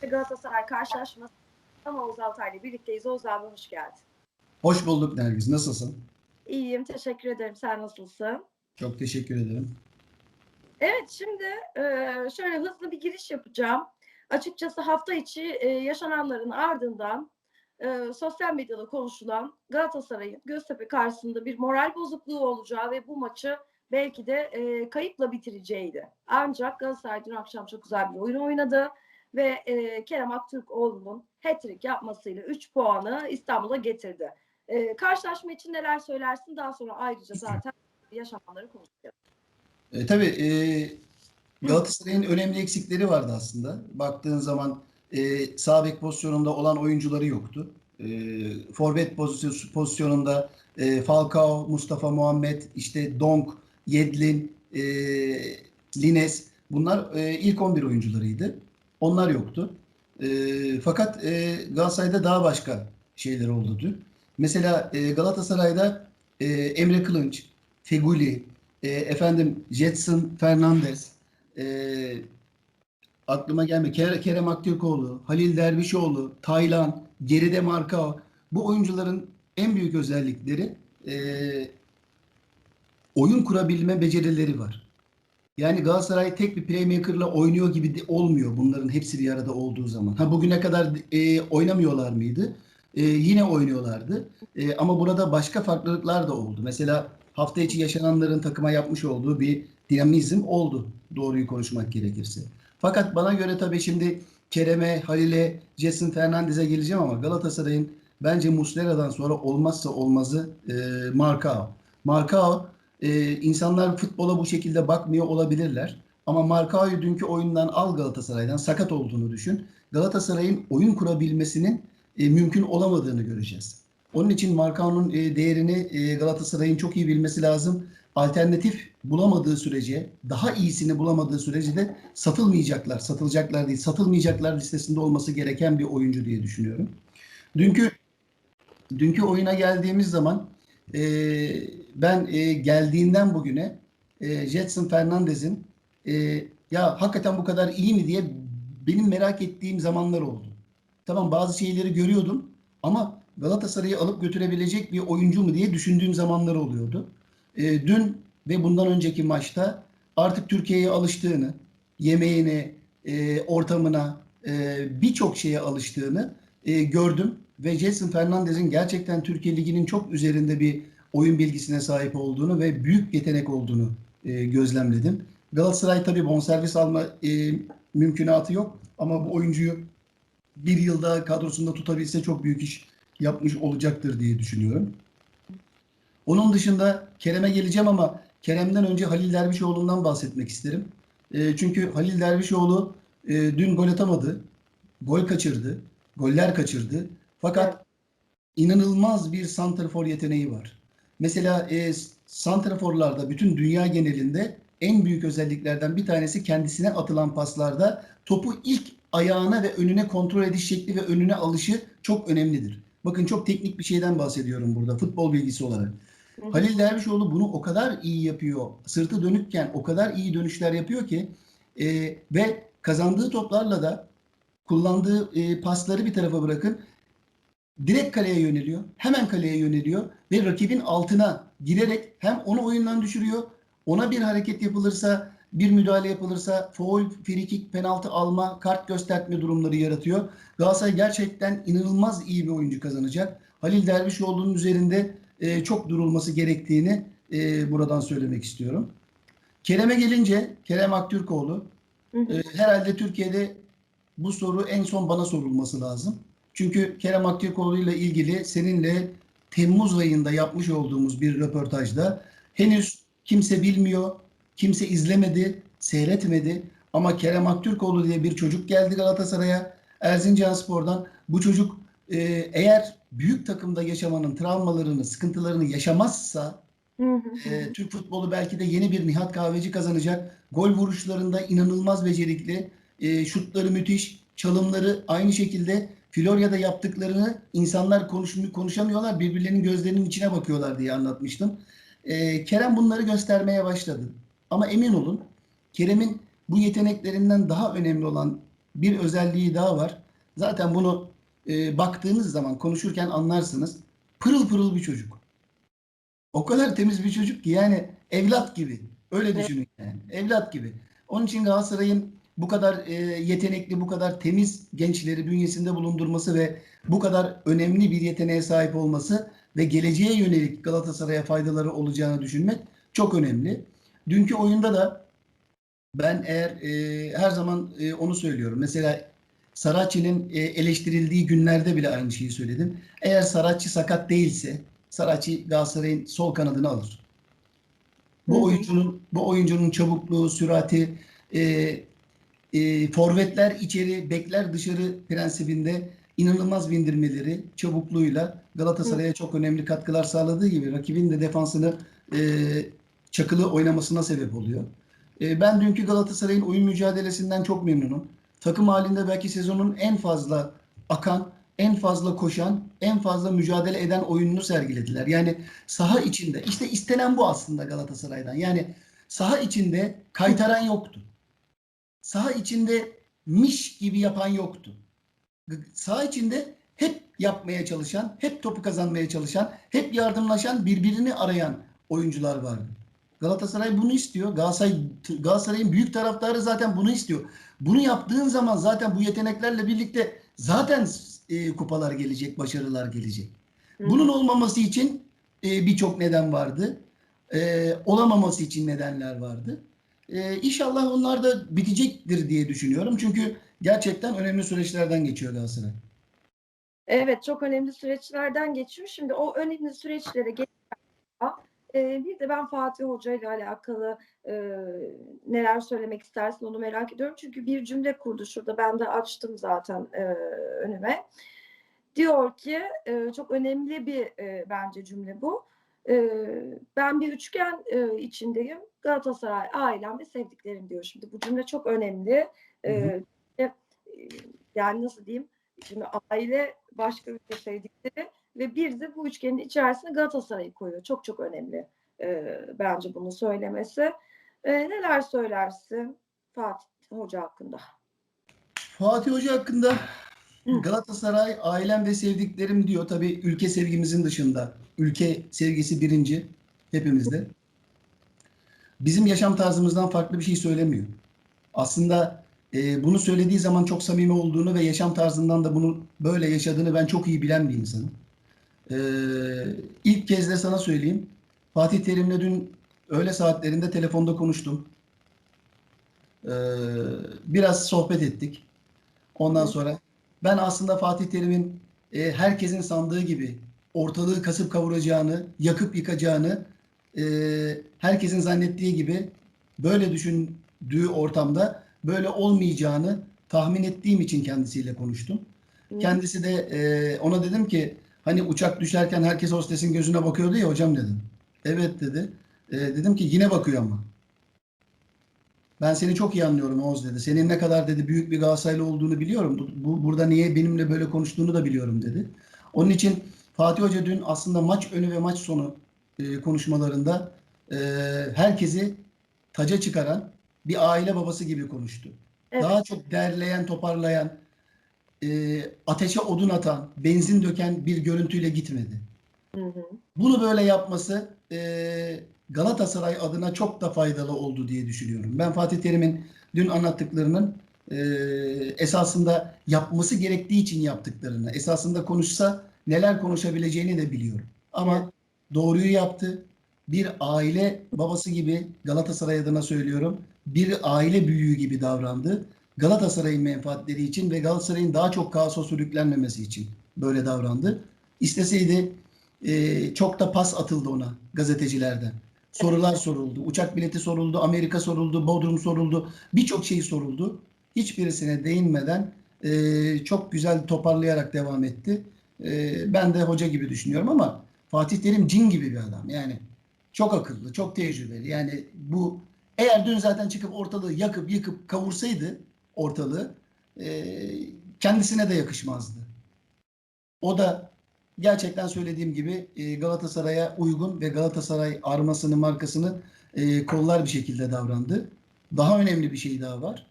TV Galatasaray karşılaşması ama Oğuz Altay'la birlikteyiz. Oğuz abi hoş geldin. Hoş bulduk Nergiz. Nasılsın? İyiyim, teşekkür ederim. Sen nasılsın? Çok teşekkür ederim. Evet, şimdi e, şöyle hızlı bir giriş yapacağım. Açıkçası hafta içi e, yaşananların ardından e, sosyal medyada konuşulan Galatasaray'ın Göztepe karşısında bir moral bozukluğu olacağı ve bu maçı belki de e, kayıpla bitireceğiydi. Ancak Galatasaray dün akşam çok güzel bir oyun oynadı ve e, Kerem Aktürkoğlu'nun hat-trick yapmasıyla 3 puanı İstanbul'a getirdi. E, karşılaşma için neler söylersin? Daha sonra ayrıca zaten yaşananları konuşacağız. E, tabii e, Galatasaray'ın önemli eksikleri vardı aslında. Baktığın zaman e, sağ bek pozisyonunda olan oyuncuları yoktu. E, forvet pozisyon- pozisyonunda e, Falcao, Mustafa Muhammed, işte Donk, Yedlin, e, Lines bunlar e, ilk 11 oyuncularıydı. Onlar yoktu. E, fakat e, Galatasaray'da daha başka şeyler oldu dün. Mesela e, Galatasaray'da e, Emre Kılınç, Feguli, e, efendim Jetson Fernandez, e, aklıma gelme Ker- Kerem Aktürkoğlu, Halil Dervişoğlu, Taylan, geride Markao. Bu oyuncuların en büyük özellikleri e, oyun kurabilme becerileri var. Yani Galatasaray tek bir playmaker'la oynuyor gibi de olmuyor bunların hepsi bir arada olduğu zaman. Ha bugüne kadar e, oynamıyorlar mıydı? E, yine oynuyorlardı. E, ama burada başka farklılıklar da oldu. Mesela hafta içi yaşananların takıma yapmış olduğu bir dinamizm oldu. Doğruyu konuşmak gerekirse. Fakat bana göre tabii şimdi Kerem'e, Halil'e, Jason Fernandez'e geleceğim ama Galatasaray'ın bence Muslera'dan sonra olmazsa olmazı e, Marcao. Marcao e, insanlar futbola bu şekilde bakmıyor olabilirler. Ama Marcao'yu dünkü oyundan al Galatasaray'dan sakat olduğunu düşün. Galatasaray'ın oyun kurabilmesinin e, mümkün olamadığını göreceğiz. Onun için Marcao'nun e, değerini e, Galatasaray'ın çok iyi bilmesi lazım. Alternatif bulamadığı sürece, daha iyisini bulamadığı sürece de satılmayacaklar, satılacaklar değil, satılmayacaklar listesinde olması gereken bir oyuncu diye düşünüyorum. Dünkü dünkü oyuna geldiğimiz zaman e, ben e, geldiğinden bugüne e, Jetson Fernandez'in e, ya hakikaten bu kadar iyi mi diye benim merak ettiğim zamanlar oldu. Tamam bazı şeyleri görüyordum ama Galatasaray'ı alıp götürebilecek bir oyuncu mu diye düşündüğüm zamanlar oluyordu. E, dün ve bundan önceki maçta artık Türkiye'ye alıştığını, yemeğine, e, ortamına, e, birçok şeye alıştığını e, gördüm. Ve Jason Fernandez'in gerçekten Türkiye Ligi'nin çok üzerinde bir oyun bilgisine sahip olduğunu ve büyük yetenek olduğunu e, gözlemledim. Galatasaray tabii bonservis alma e, mümkünatı yok ama bu oyuncuyu bir yıl daha kadrosunda tutabilse çok büyük iş yapmış olacaktır diye düşünüyorum. Onun dışında Kerem'e geleceğim ama Kerem'den önce Halil Dervişoğlu'ndan bahsetmek isterim. E, çünkü Halil Dervişoğlu e, dün gol atamadı. Gol kaçırdı. Goller kaçırdı. Fakat inanılmaz bir santrafor yeteneği var. Mesela e, santraforlarda bütün dünya genelinde en büyük özelliklerden bir tanesi kendisine atılan paslarda topu ilk ayağına ve önüne kontrol ediş şekli ve önüne alışı çok önemlidir. Bakın çok teknik bir şeyden bahsediyorum burada futbol bilgisi olarak. Halil Dervişoğlu bunu o kadar iyi yapıyor. Sırtı dönükken o kadar iyi dönüşler yapıyor ki e, ve kazandığı toplarla da kullandığı e, pasları bir tarafa bırakın. Direkt kaleye yöneliyor. Hemen kaleye yöneliyor ve rakibin altına girerek hem onu oyundan düşürüyor. Ona bir hareket yapılırsa, bir müdahale yapılırsa foul, free kick, penaltı alma, kart gösterme durumları yaratıyor. Galatasaray gerçekten inanılmaz iyi bir oyuncu kazanacak. Halil Dervişoğlu'nun üzerinde e, çok durulması gerektiğini e, buradan söylemek istiyorum. Kerem'e gelince, Kerem Aktürkoğlu e, herhalde Türkiye'de bu soru en son bana sorulması lazım. Çünkü Kerem Aktürkoğlu ile ilgili seninle Temmuz ayında yapmış olduğumuz bir röportajda henüz kimse bilmiyor, kimse izlemedi, seyretmedi. Ama Kerem Aktürkoğlu diye bir çocuk geldi Galatasaray'a Erzincanspor'dan. Bu çocuk e, eğer büyük takımda yaşamanın travmalarını, sıkıntılarını yaşamazsa e, Türk futbolu belki de yeni bir Nihat Kahveci kazanacak. Gol vuruşlarında inanılmaz becerikli. E, şutları müthiş. Çalımları aynı şekilde Florya'da yaptıklarını insanlar konuş, konuşamıyorlar. Birbirlerinin gözlerinin içine bakıyorlar diye anlatmıştım. E, Kerem bunları göstermeye başladı. Ama emin olun Kerem'in bu yeteneklerinden daha önemli olan bir özelliği daha var. Zaten bunu e, baktığınız zaman konuşurken anlarsınız. Pırıl pırıl bir çocuk. O kadar temiz bir çocuk ki yani evlat gibi. Öyle düşünün yani. Evlat gibi. Onun için Galatasaray'ın bu kadar e, yetenekli, bu kadar temiz gençleri bünyesinde bulundurması ve bu kadar önemli bir yeteneğe sahip olması ve geleceğe yönelik Galatasaray'a faydaları olacağını düşünmek çok önemli. Dünkü oyunda da ben eğer e, her zaman e, onu söylüyorum. Mesela Saracchi'nin e, eleştirildiği günlerde bile aynı şeyi söyledim. Eğer Saracchi sakat değilse Saracchi Galatasaray'ın sol kanadını alır. Bu oyuncunun bu oyuncunun çabukluğu, sürati, e, e, forvetler içeri, bekler dışarı prensibinde inanılmaz bindirmeleri, çabukluğuyla Galatasaray'a çok önemli katkılar sağladığı gibi rakibin de defansını e, çakılı oynamasına sebep oluyor. E, ben dünkü Galatasaray'ın oyun mücadelesinden çok memnunum. Takım halinde belki sezonun en fazla akan, en fazla koşan, en fazla mücadele eden oyununu sergilediler. Yani saha içinde, işte istenen bu aslında Galatasaray'dan. Yani saha içinde kaytaran yoktu. Saha içinde miş gibi yapan yoktu. Saha içinde hep yapmaya çalışan, hep topu kazanmaya çalışan, hep yardımlaşan, birbirini arayan oyuncular vardı. Galatasaray bunu istiyor. Galatasaray Galatasaray'ın büyük taraftarı zaten bunu istiyor. Bunu yaptığın zaman zaten bu yeteneklerle birlikte zaten e, kupalar gelecek, başarılar gelecek. Hı. Bunun olmaması için e, birçok neden vardı. E, olamaması için nedenler vardı. E, inşallah onlar da bitecektir diye düşünüyorum. Çünkü gerçekten önemli süreçlerden geçiyor Galatasaray. Evet, çok önemli süreçlerden geçiyor. Şimdi o önemli süreçlere geçerken e, bir de ben Fatih Hoca ile alakalı e, neler söylemek istersin onu merak ediyorum. Çünkü bir cümle kurdu şurada. Ben de açtım zaten e, önüme. Diyor ki e, çok önemli bir e, bence cümle bu. Ben bir üçgen içindeyim. Galatasaray, ailem ve sevdiklerim diyor. Şimdi bu cümle çok önemli. Hı e, yani nasıl diyeyim? Şimdi aile başka bir sevdikleri ve bir de bu üçgenin içerisine Galatasaray'ı koyuyor. Çok çok önemli bence bunu söylemesi. Neler söylersin Fatih Hoca hakkında? Fatih Hoca hakkında Hı. Galatasaray ailem ve sevdiklerim diyor. Tabii ülke sevgimizin dışında. Ülke sevgisi birinci hepimizde. Bizim yaşam tarzımızdan farklı bir şey söylemiyor. Aslında e, bunu söylediği zaman çok samimi olduğunu ve yaşam tarzından da bunu böyle yaşadığını ben çok iyi bilen bir insanım. E, ilk kez de sana söyleyeyim. Fatih Terim'le dün öğle saatlerinde telefonda konuştum. E, biraz sohbet ettik. Ondan sonra ben aslında Fatih Terim'in e, herkesin sandığı gibi ortalığı kasıp kavuracağını, yakıp yıkacağını, e, herkesin zannettiği gibi böyle düşündüğü ortamda böyle olmayacağını tahmin ettiğim için kendisiyle konuştum. Hı. Kendisi de e, ona dedim ki hani uçak düşerken herkes hostesin gözüne bakıyordu ya hocam dedim. Evet dedi. E, dedim ki yine bakıyor ama. Ben seni çok iyi anlıyorum Oğuz dedi. Senin ne kadar dedi büyük bir Galatasaraylı olduğunu biliyorum. Bu, bu- burada niye benimle böyle konuştuğunu da biliyorum dedi. Onun için Fatih Hoca dün aslında maç önü ve maç sonu e, konuşmalarında e, herkesi taca çıkaran bir aile babası gibi konuştu. Evet. Daha çok derleyen, toparlayan, e, ateşe odun atan, benzin döken bir görüntüyle gitmedi. Hı hı. Bunu böyle yapması e, Galatasaray adına çok da faydalı oldu diye düşünüyorum. Ben Fatih Terim'in dün anlattıklarının e, esasında yapması gerektiği için yaptıklarını, esasında konuşsa neler konuşabileceğini de biliyorum. Ama doğruyu yaptı. Bir aile babası gibi Galatasaray adına söylüyorum. Bir aile büyüğü gibi davrandı. Galatasaray'ın menfaatleri için ve Galatasaray'ın daha çok kaosa sürüklenmemesi için böyle davrandı. İsteseydi e, çok da pas atıldı ona gazetecilerden. Sorular soruldu. Uçak bileti soruldu. Amerika soruldu. Bodrum soruldu. Birçok şey soruldu. Hiçbirisine değinmeden e, çok güzel toparlayarak devam etti. E, ben de hoca gibi düşünüyorum ama Fatih Terim cin gibi bir adam. Yani çok akıllı, çok tecrübeli. Yani bu eğer dün zaten çıkıp ortalığı yakıp yıkıp kavursaydı ortalığı e, kendisine de yakışmazdı. O da gerçekten söylediğim gibi e, Galatasaray'a uygun ve Galatasaray armasını, markasını e, kollar bir şekilde davrandı. daha önemli bir şey daha var.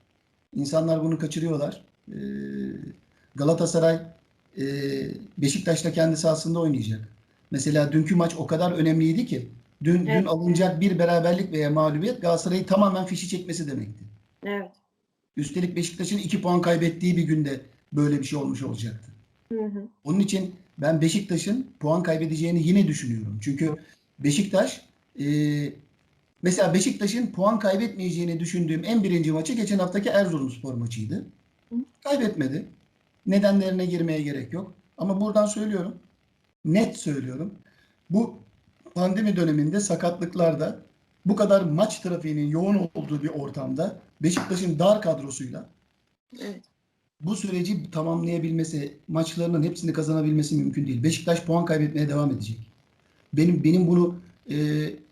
İnsanlar bunu kaçırıyorlar. Ee, Galatasaray e, Beşiktaş'ta kendi sahasında oynayacak. Mesela dünkü maç o kadar önemliydi ki dün, dün Evet. alınacak bir beraberlik veya mağlubiyet Galatasaray'ı tamamen fişi çekmesi demekti. Evet. Üstelik Beşiktaş'ın 2 puan kaybettiği bir günde böyle bir şey olmuş olacaktı. Hı hı. Onun için ben Beşiktaş'ın puan kaybedeceğini yine düşünüyorum. Çünkü Beşiktaş e, mesela Beşiktaş'ın puan kaybetmeyeceğini düşündüğüm en birinci maçı geçen haftaki Erzurumspor maçıydı. Kaybetmedi. Nedenlerine girmeye gerek yok. Ama buradan söylüyorum. Net söylüyorum. Bu pandemi döneminde sakatlıklarda bu kadar maç trafiğinin yoğun olduğu bir ortamda Beşiktaş'ın dar kadrosuyla Evet. Bu süreci tamamlayabilmesi, maçlarının hepsini kazanabilmesi mümkün değil. Beşiktaş puan kaybetmeye devam edecek. Benim benim bunu e,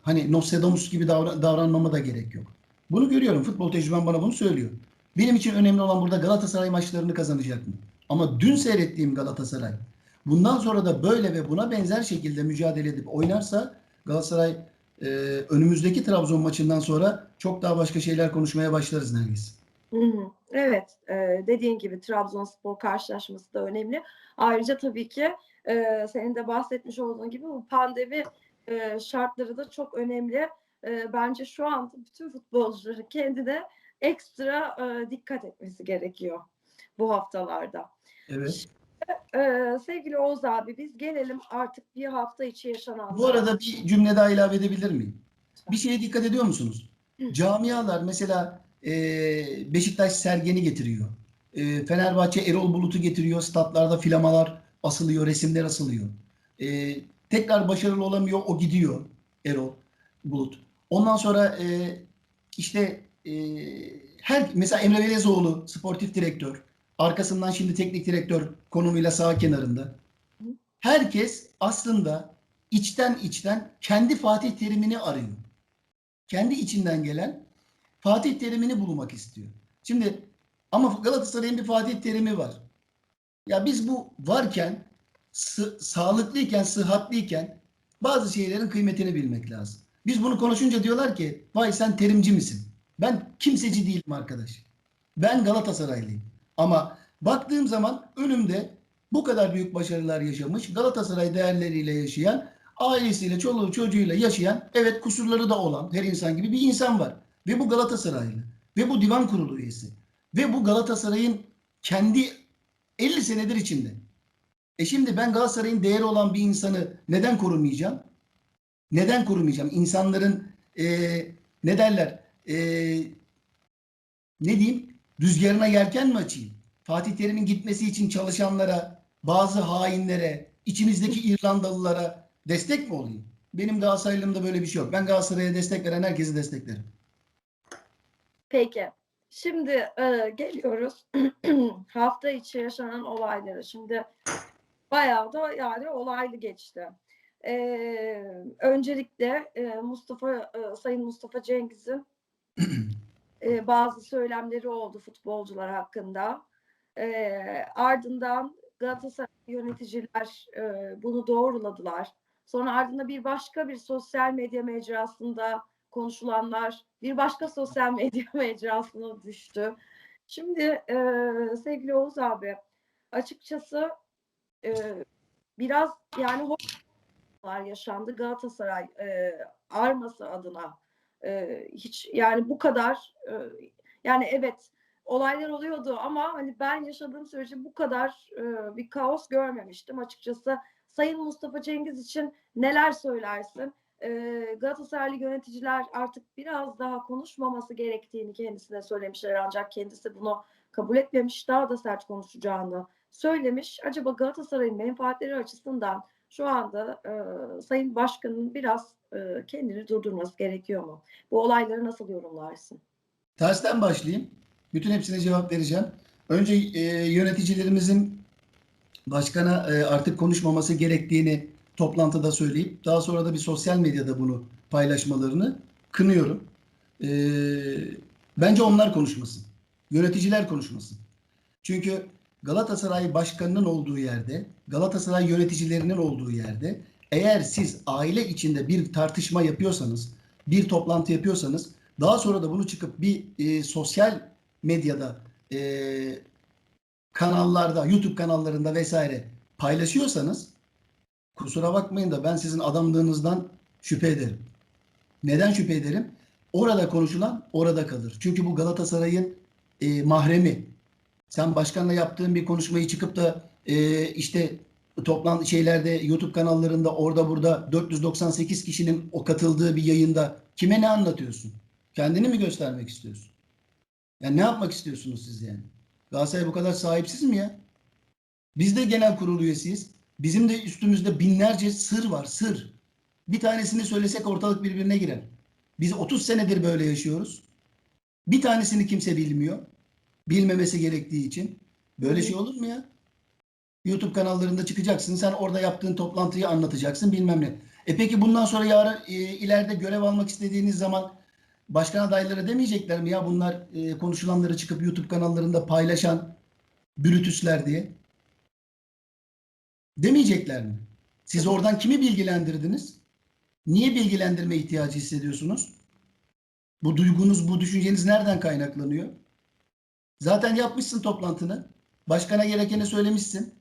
hani Nostradamus gibi davra- davranmama da gerek yok. Bunu görüyorum. Futbol tecrübem bana bunu söylüyor. Benim için önemli olan burada Galatasaray maçlarını kazanacak mı? Ama dün seyrettiğim Galatasaray bundan sonra da böyle ve buna benzer şekilde mücadele edip oynarsa Galatasaray e, önümüzdeki Trabzon maçından sonra çok daha başka şeyler konuşmaya başlarız Nergis. Evet, dediğin gibi Trabzonspor karşılaşması da önemli. Ayrıca tabii ki senin de bahsetmiş olduğun gibi bu pandemi şartları da çok önemli. Bence şu an bütün futbolcuların kendine ekstra dikkat etmesi gerekiyor bu haftalarda. Evet. E, sevgili Oğuz abi biz gelelim artık bir hafta içi yaşananlara. Bu arada bir cümle daha ilave edebilir miyim? Bir şeye dikkat ediyor musunuz? Camialar mesela e, Beşiktaş Sergen'i getiriyor. E, Fenerbahçe Erol Bulut'u getiriyor. Statlarda flamalar asılıyor, resimler asılıyor. E, tekrar başarılı olamıyor, o gidiyor Erol Bulut. Ondan sonra e, işte e, her mesela Emre Belezoğlu sportif direktör. Arkasından şimdi teknik direktör konumuyla sağ kenarında. Herkes aslında içten içten kendi Fatih Terim'ini arıyor. Kendi içinden gelen Fatih Terim'ini bulmak istiyor. Şimdi ama Galatasaray'ın bir Fatih Terim'i var. Ya biz bu varken sı- sağlıklıyken, sıhhatliyken bazı şeylerin kıymetini bilmek lazım. Biz bunu konuşunca diyorlar ki vay sen terimci misin? Ben kimseci değilim arkadaş. Ben Galatasaraylıyım. Ama baktığım zaman önümde bu kadar büyük başarılar yaşamış, Galatasaray değerleriyle yaşayan, ailesiyle, çoluğu çocuğuyla yaşayan, evet kusurları da olan her insan gibi bir insan var. Ve bu Galatasaraylı. Ve bu divan kurulu üyesi. Ve bu Galatasaray'ın kendi 50 senedir içinde. E şimdi ben Galatasaray'ın değeri olan bir insanı neden korumayacağım? Neden korumayacağım? İnsanların e, ne derler? E, ne diyeyim? Rüzgarına yelken mi açayım? Fatih Terim'in gitmesi için çalışanlara, bazı hainlere, içimizdeki İrlandalılara destek mi olayım? Benim Galatasaraylılığımda böyle bir şey yok. Ben Galatasaray'a destek veren herkesi desteklerim. Peki. Şimdi e, geliyoruz hafta içi yaşanan olaylara. Şimdi bayağı da yani olaylı geçti. E, öncelikle e, Mustafa e, Sayın Mustafa Cengiz'in e, bazı söylemleri oldu futbolcular hakkında. E, ardından Galatasaray yöneticiler e, bunu doğruladılar. Sonra ardında bir başka bir sosyal medya mecrasında konuşulanlar bir başka sosyal medya mecrasına düştü. Şimdi e, sevgili Oğuz abi açıkçası e, biraz yani hoşlar yaşandı Galatasaray e, arması adına e, hiç yani bu kadar e, yani evet olaylar oluyordu ama hani ben yaşadığım sürece bu kadar e, bir kaos görmemiştim açıkçası. Sayın Mustafa Cengiz için neler söylersin? E, Galatasaraylı yöneticiler artık biraz daha konuşmaması gerektiğini kendisine söylemişler ancak kendisi bunu kabul etmemiş daha da sert konuşacağını söylemiş. Acaba Galatasaray'ın menfaatleri açısından şu anda e, Sayın Başkan'ın biraz e, kendini durdurması gerekiyor mu? Bu olayları nasıl yorumlarsın? Tersten başlayayım. Bütün hepsine cevap vereceğim. Önce e, yöneticilerimizin başkana e, artık konuşmaması gerektiğini toplantıda söyleyip daha sonra da bir sosyal medyada bunu paylaşmalarını kınıyorum. E, bence onlar konuşmasın. Yöneticiler konuşmasın. Çünkü Galatasaray başkanının olduğu yerde, Galatasaray yöneticilerinin olduğu yerde eğer siz aile içinde bir tartışma yapıyorsanız, bir toplantı yapıyorsanız Daha sonra da bunu çıkıp bir e, sosyal medyada e, kanallarda, YouTube kanallarında vesaire paylaşıyorsanız kusura bakmayın da ben sizin adamlığınızdan şüphe ederim. Neden şüphe ederim? Orada konuşulan orada kalır. Çünkü bu Galatasaray'ın e, mahremi. Sen başkanla yaptığın bir konuşmayı çıkıp da e, işte toplantı şeylerde YouTube kanallarında orada burada 498 kişinin o katıldığı bir yayında kime ne anlatıyorsun? Kendini mi göstermek istiyorsun? Yani ne yapmak istiyorsunuz siz yani? Galatasaray bu kadar sahipsiz mi ya? Biz de genel kurul üyesiyiz. Bizim de üstümüzde binlerce sır var, sır. Bir tanesini söylesek ortalık birbirine girer. Biz 30 senedir böyle yaşıyoruz. Bir tanesini kimse bilmiyor. Bilmemesi gerektiği için. Böyle şey olur mu ya? YouTube kanallarında çıkacaksın. Sen orada yaptığın toplantıyı anlatacaksın bilmem ne. E peki bundan sonra yarın e, ileride görev almak istediğiniz zaman başkan adayları demeyecekler mi ya bunlar e, konuşulanları çıkıp YouTube kanallarında paylaşan brütüsler diye? Demeyecekler mi? Siz oradan kimi bilgilendirdiniz? Niye bilgilendirme ihtiyacı hissediyorsunuz? Bu duygunuz, bu düşünceniz nereden kaynaklanıyor? Zaten yapmışsın toplantını. Başkana gerekeni söylemişsin.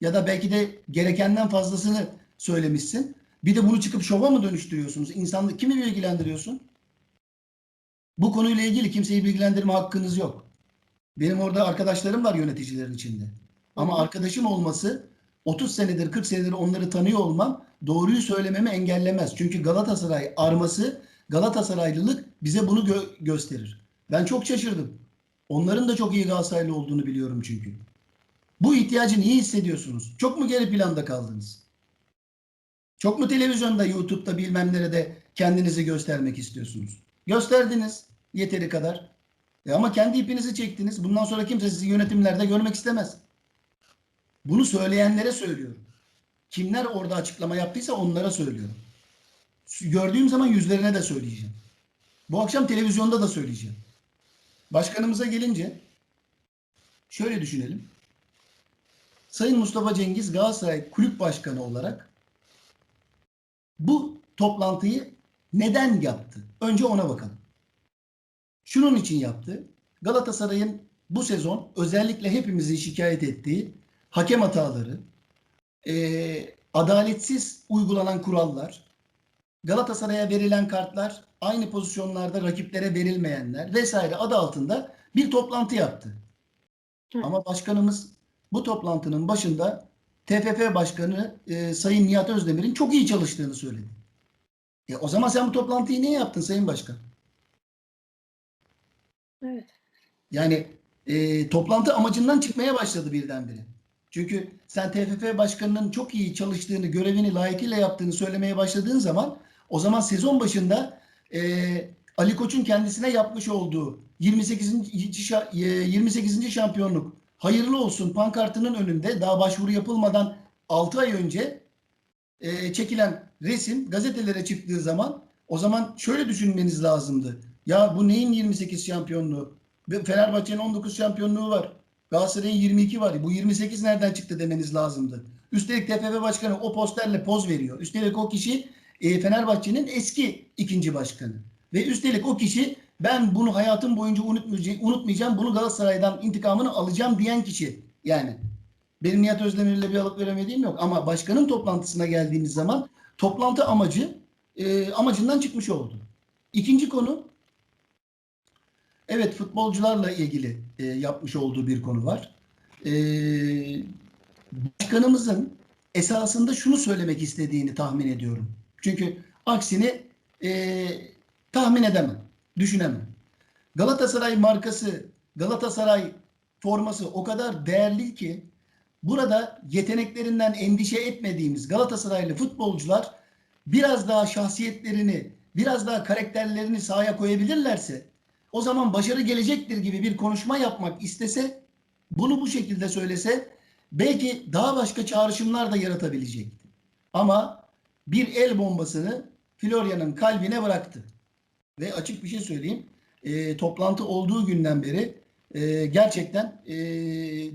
Ya da belki de gerekenden fazlasını söylemişsin. Bir de bunu çıkıp şova mı dönüştürüyorsunuz? İnsanlık kimi bilgilendiriyorsun? Bu konuyla ilgili kimseyi bilgilendirme hakkınız yok. Benim orada arkadaşlarım var yöneticilerin içinde. Ama arkadaşım olması 30 senedir 40 senedir onları tanıyor olmam doğruyu söylememi engellemez. Çünkü Galatasaray arması Galatasaraylılık bize bunu gö- gösterir. Ben çok şaşırdım. Onların da çok iyi Galatasaraylı olduğunu biliyorum çünkü. Bu ihtiyacı niye hissediyorsunuz? Çok mu geri planda kaldınız? Çok mu televizyonda, YouTube'da bilmem nerede kendinizi göstermek istiyorsunuz? Gösterdiniz yeteri kadar. E ama kendi ipinizi çektiniz. Bundan sonra kimse sizi yönetimlerde görmek istemez. Bunu söyleyenlere söylüyorum. Kimler orada açıklama yaptıysa onlara söylüyorum. Gördüğüm zaman yüzlerine de söyleyeceğim. Bu akşam televizyonda da söyleyeceğim. Başkanımıza gelince şöyle düşünelim. Sayın Mustafa Cengiz Galatasaray Kulüp Başkanı olarak bu toplantıyı neden yaptı? Önce ona bakalım. Şunun için yaptı. Galatasaray'ın bu sezon özellikle hepimizin şikayet ettiği hakem hataları, eee, adaletsiz uygulanan kurallar, Galatasaray'a verilen kartlar, aynı pozisyonlarda rakiplere verilmeyenler vesaire adı altında bir toplantı yaptı. Hı. Ama başkanımız bu toplantının başında TFF Başkanı e, Sayın Nihat Özdemir'in çok iyi çalıştığını söyledi. E, o zaman sen bu toplantıyı niye yaptın Sayın Başkan? Evet. Yani e, toplantı amacından çıkmaya başladı birdenbire. Çünkü sen TFF Başkanı'nın çok iyi çalıştığını, görevini layıkıyla yaptığını söylemeye başladığın zaman o zaman sezon başında e, Ali Koç'un kendisine yapmış olduğu 28. şa- e, 28. şampiyonluk hayırlı olsun pankartının önünde daha başvuru yapılmadan 6 ay önce e, çekilen resim gazetelere çıktığı zaman o zaman şöyle düşünmeniz lazımdı. Ya bu neyin 28 şampiyonluğu? Fenerbahçe'nin 19 şampiyonluğu var. Galatasaray'ın 22 var. Bu 28 nereden çıktı demeniz lazımdı. Üstelik TFF Başkanı o posterle poz veriyor. Üstelik o kişi e, Fenerbahçe'nin eski ikinci başkanı. Ve üstelik o kişi ben bunu hayatım boyunca unutmayacağım, bunu Galatasaray'dan intikamını alacağım diyen kişi. Yani benim Nihat Özdemir'le bir alıp veremediğim yok. Ama başkanın toplantısına geldiğimiz zaman toplantı amacı e, amacından çıkmış oldu. İkinci konu evet futbolcularla ilgili e, yapmış olduğu bir konu var. E, başkanımızın esasında şunu söylemek istediğini tahmin ediyorum. Çünkü aksini e, tahmin edemem, düşünemem. Galatasaray markası, Galatasaray forması o kadar değerli ki burada yeteneklerinden endişe etmediğimiz Galatasaraylı futbolcular biraz daha şahsiyetlerini, biraz daha karakterlerini sahaya koyabilirlerse o zaman başarı gelecektir gibi bir konuşma yapmak istese bunu bu şekilde söylese belki daha başka çağrışımlar da yaratabilecekti. Ama bir el bombasını Florya'nın kalbine bıraktı. Ve açık bir şey söyleyeyim. e, toplantı olduğu günden beri e, gerçekten e,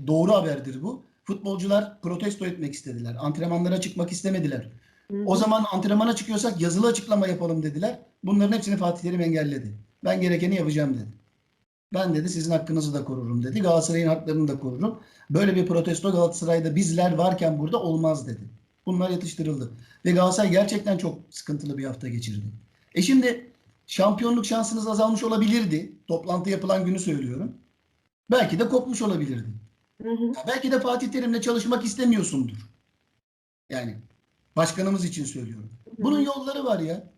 doğru haberdir bu. Futbolcular protesto etmek istediler. Antrenmanlara çıkmak istemediler. Hı hı. O zaman antrenmana çıkıyorsak yazılı açıklama yapalım dediler. Bunların hepsini Fatih Terim engelledi. Ben gerekeni yapacağım dedi. Ben dedi sizin hakkınızı da korurum dedi. Galatasaray'ın haklarını da korurum. Böyle bir protesto Galatasaray'da bizler varken burada olmaz dedi. Bunlar yatıştırıldı. Ve Galatasaray gerçekten çok sıkıntılı bir hafta geçirdi. E şimdi şampiyonluk şansınız azalmış olabilirdi. Toplantı yapılan günü söylüyorum. Belki de kopmuş olabilirdi. Hı hı. Belki de Fatih Terim'le çalışmak istemiyorsundur. Yani başkanımız için söylüyorum. Bunun yolları var ya.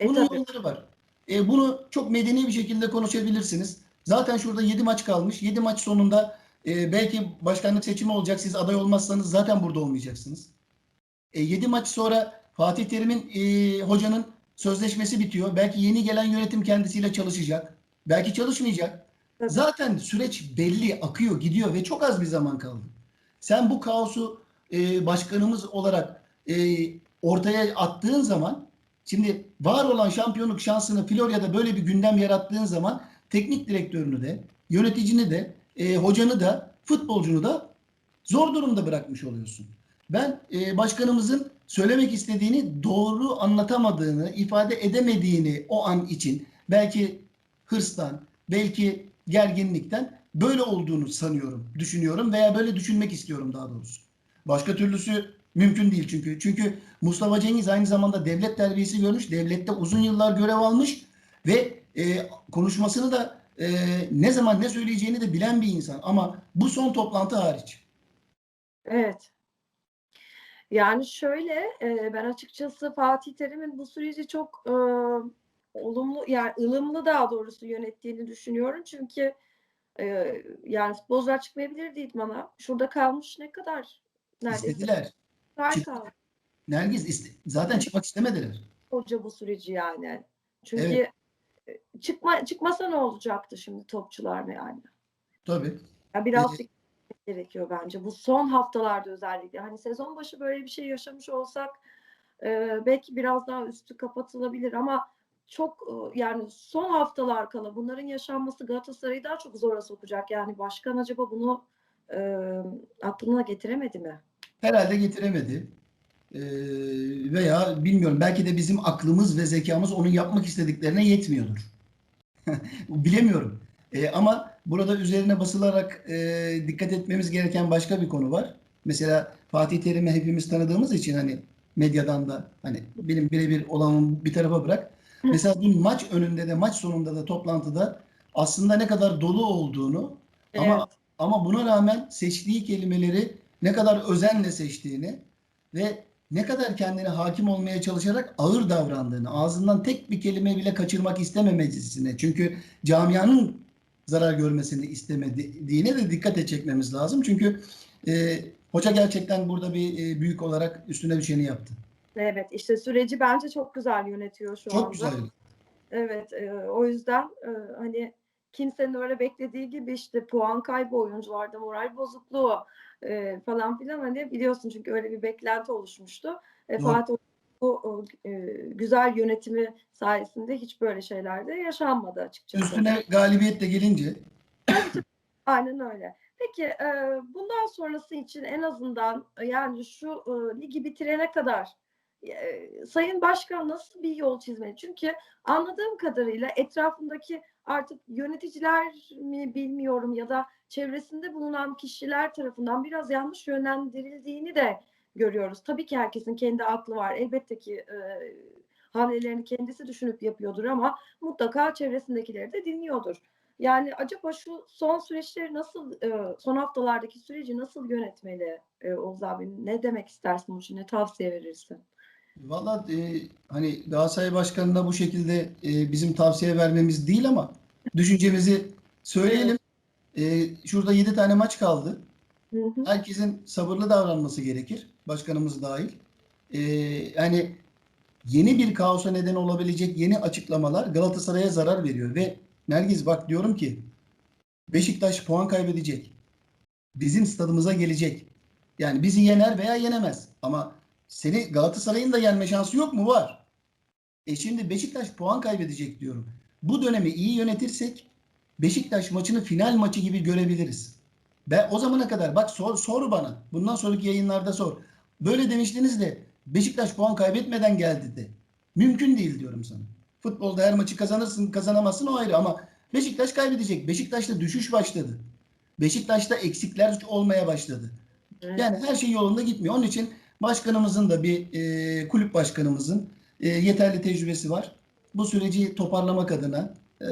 E, Bunun tabii. yolları var. E, bunu çok medeni bir şekilde konuşabilirsiniz. Zaten şurada 7 maç kalmış. 7 maç sonunda e, belki başkanlık seçimi olacak. Siz aday olmazsanız zaten burada olmayacaksınız. E, 7 maç sonra Fatih Terim'in e, hocanın sözleşmesi bitiyor. Belki yeni gelen yönetim kendisiyle çalışacak. Belki çalışmayacak. Tabii. Zaten süreç belli, akıyor, gidiyor ve çok az bir zaman kaldı. Sen bu kaosu e, başkanımız olarak e, ortaya attığın zaman şimdi var olan şampiyonluk şansını Florya'da böyle bir gündem yarattığın zaman teknik direktörünü de, yöneticini de, e, hocanı da, futbolcunu da zor durumda bırakmış oluyorsun. Ben e, başkanımızın söylemek istediğini doğru anlatamadığını, ifade edemediğini o an için belki hırstan, belki gerginlikten böyle olduğunu sanıyorum, düşünüyorum veya böyle düşünmek istiyorum daha doğrusu. Başka türlüsü mümkün değil çünkü. Çünkü Mustafa Cengiz aynı zamanda devlet terbiyesi görmüş, devlette uzun yıllar görev almış ve e, konuşmasını da e, ne zaman ne söyleyeceğini de bilen bir insan. Ama bu son toplantı hariç. Evet. Yani şöyle e, ben açıkçası Fatih Terim'in bu süreci çok e, olumlu yani ılımlı daha doğrusu yönettiğini düşünüyorum. Çünkü e, yani futbolcular çıkmayabilirdi idmana. Şurada kalmış ne kadar neredeyse İstediler. Çık- iste- zaten çıkmak istemediler. hoca bu süreci yani. Çünkü e, çıkma çıkmasa ne olacaktı şimdi topçular yani? Tabii. Ya biraz dikkat gerekiyor bence. Bu son haftalarda özellikle. Hani sezon başı böyle bir şey yaşamış olsak e, belki biraz daha üstü kapatılabilir ama çok e, yani son haftalar kala bunların yaşanması Galatasaray'ı daha çok zora sokacak. Yani başkan acaba bunu e, aklına getiremedi mi? Herhalde getiremedi. Ee, veya bilmiyorum belki de bizim aklımız ve zekamız onun yapmak istediklerine yetmiyordur. Bilemiyorum. Ee, ama burada üzerine basılarak e, dikkat etmemiz gereken başka bir konu var. Mesela Fatih Terim'i hepimiz tanıdığımız için hani medyadan da hani benim birebir olanı bir tarafa bırak. Mesela dün maç önünde de maç sonunda da toplantıda aslında ne kadar dolu olduğunu ama Evet. ama buna rağmen seçtiği kelimeleri ne kadar özenle seçtiğini ve ne kadar kendine hakim olmaya çalışarak ağır davrandığını, ağzından tek bir kelime bile kaçırmak istememesine, çünkü camianın zarar görmesini istemediğine de dikkat çekmemiz lazım. Çünkü e, hoca gerçekten burada bir e, büyük olarak üstüne düşeni yaptı. Evet işte süreci bence çok güzel yönetiyor şu anda. Çok güzel. Evet, e, o yüzden e, hani kimsenin öyle beklediği gibi işte puan kaybı oyuncularda moral bozukluğu e, falan filan hani biliyorsun çünkü öyle bir beklenti oluşmuştu. E. Fatih bu e, güzel yönetimi sayesinde hiç böyle şeyler de yaşanmadı açıkçası. Üstüne galibiyet de gelince Aynen öyle. Peki e, bundan sonrası için en azından e, yani şu e, ligi bitirene kadar e, Sayın Başkan nasıl bir yol çizmeli? Çünkü anladığım kadarıyla etrafındaki artık yöneticiler mi bilmiyorum ya da çevresinde bulunan kişiler tarafından biraz yanlış yönlendirildiğini de görüyoruz. Tabii ki herkesin kendi aklı var. Elbette ki e, hamlelerini kendisi düşünüp yapıyordur ama mutlaka çevresindekileri de dinliyordur. Yani acaba şu son süreçleri nasıl, e, son haftalardaki süreci nasıl yönetmeli e, Oğuz abi? Ne demek istersin bunun için? Ne tavsiye verirsin? Valla e, hani Galatasaray Başkanı'na bu şekilde e, bizim tavsiye vermemiz değil ama düşüncemizi söyleyelim. E, şurada 7 tane maç kaldı. Hı hı. Herkesin sabırlı davranması gerekir. Başkanımız dahil. E, yani yeni bir kaosa neden olabilecek yeni açıklamalar Galatasaray'a zarar veriyor ve Nergiz bak diyorum ki Beşiktaş puan kaybedecek. Bizim stadımıza gelecek. Yani bizi yener veya yenemez. Ama seni Galatasaray'ın da yenme şansı yok mu? Var. E şimdi Beşiktaş puan kaybedecek diyorum. Bu dönemi iyi yönetirsek Beşiktaş maçını final maçı gibi görebiliriz. Ben o zamana kadar bak sor, sor bana. Bundan sonraki yayınlarda sor. Böyle demiştiniz de Beşiktaş puan kaybetmeden geldi de. Mümkün değil diyorum sana. Futbolda her maçı kazanırsın, kazanamazsın o ayrı ama Beşiktaş kaybedecek. Beşiktaş'ta düşüş başladı. Beşiktaş'ta eksikler olmaya başladı. Yani her şey yolunda gitmiyor. Onun için başkanımızın da bir e, kulüp başkanımızın e, yeterli tecrübesi var. Bu süreci toparlamak adına e,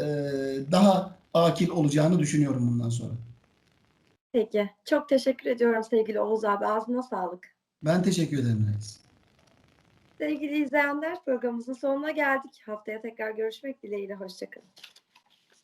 daha akil olacağını düşünüyorum bundan sonra. Peki. Çok teşekkür ediyorum sevgili Oğuz abi. Ağzına sağlık. Ben teşekkür ederim. Reis. Sevgili izleyenler programımızın sonuna geldik. Haftaya tekrar görüşmek dileğiyle. Hoşçakalın.